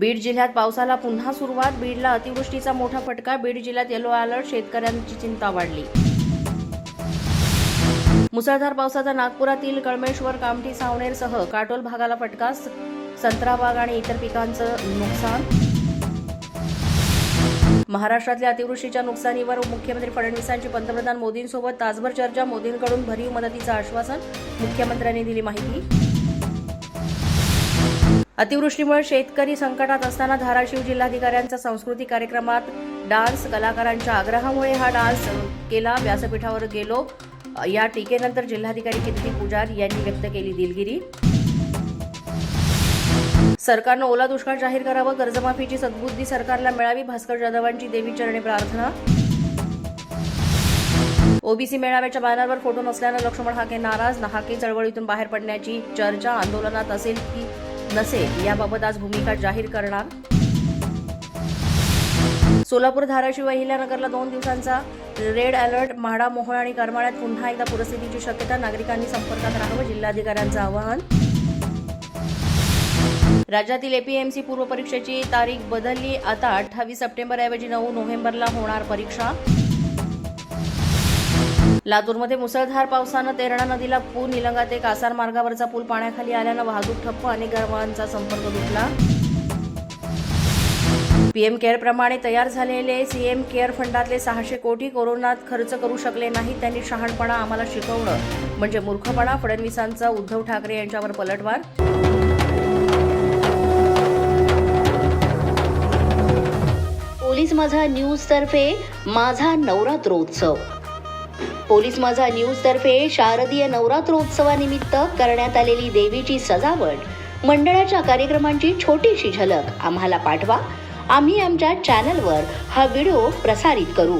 बीड जिल्ह्यात पावसाला पुन्हा सुरुवात. बीडला अतिवृष्टीचा मोठा फटका. बीड जिल्ह्यात येलो अलर्ट शेतकऱ्यांची चिंता वाढली. मुसळधार पावसाचा नागपुरातील कळमेश्वर कामठी सावनेरसह काटोल भागाला फटका. संत्राबाग आणि इतर पिकांचं नुकसान. महाराष्ट्रातल्या अतिवृष्टीच्या नुकसानीवर मुख्यमंत्री फडणवीसांची पंतप्रधान मोदींसोबत तासभर चर्चा. मोदींकडून भरीव मदतीचं आश्वासन मुख्यमंत्र्यांनी दिली माहिती. अतिवृष्टीमुळे शेतकरी संकटात असताना धाराशिव जिल्हाधिकाऱ्यांचा सांस्कृतिक कार्यक्रमात डान्स कलाकारांच्या आग्रहामुळे हा डान्स केला. व्यासपीठावर गेलो. या टीकेनंतर जिल्हाधिकारी कीर्ती पुजार यांनी व्यक्त केली दिलगिरी. सरकारनं ओला दुष्काळ जाहीर करावं कर्जमाफीची सद्बुद्धी सरकारला मिळावी भास्कर जाधवांची देवी चरणी प्रार्थना. ओबीसी मेळाव्याच्या बॅनरवर फोटो नसल्यानं लक्ष्मण हाके नाराज हाके चळवळीतून बाहेर पडण्याची चर्चा आंदोलनात असेल की नसेल याबाबत आज भूमिका जाहीर करणार. सोलापूर धाराशिव अहिल्यानगरला दोन दिवसांचा रेड अलर्ट म्हाडा मोहोळ आणि करमाळ्यात पुन्हा एकदा पूरस्थितीची शक्यता नागरिकांनी संपर्कात राहावं जिल्हाधिकाऱ्यांचं आवाहन. राज्यातील एपीएमसी पूर्व परीक्षेची तारीख बदलली आता अठ्ठावीस सप्टेंबरऐवजी नऊ नोव्हेंबरला होणार परीक्षा. लातूरमध्ये मुसळधार पावसानं तेरणा नदीला पूर निलंगा ते कासार मार्गावरचा पूल पाण्याखाली आल्यानं वाहतूक ठप्प. अनेक गावांचा संपर्क तुटला. पीएम केअर प्रमाणे तयार झालेले सीएम केअर फंडातले सहाशे कोटी कोरोनात खर्च करू शकले नाही त्यांनी शहाणपणा आम्हाला शिकवणं म्हणजे मूर्खपणा फडणवीसांचा उद्धव ठाकरे यांच्यावर पलटवार. पोलीस माझा न्यूज तर्फे माझा नवरात्रोत्सव. पोलीस माझा न्यूज तर्फे शारदीय नवरात्रोत्सवानिमित्त करण्यात आलेली देवीची सजावट. मंडळाच्या कार्यक्रमांची छोटीशी झलक आम्हाला पाठवा. आम्ही आमच्या चॅनलवर हा व्हिडिओ प्रसारित करू.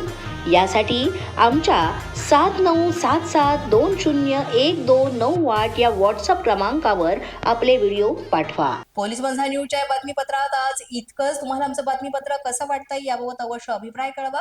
यासाठी आमच्या सात नऊ सात सात दोन शून्य एक दोन नऊ आठ या व्हॉट्सअप क्रमांकावर आपले व्हिडिओ पाठवा. पोलीस बंधा न्यूजच्या बातमीपत्रात आज इतकंच. तुम्हाला आमचं बातमीपत्र कसं वाटतंय याबाबत अवश्य अभिप्राय कळवा.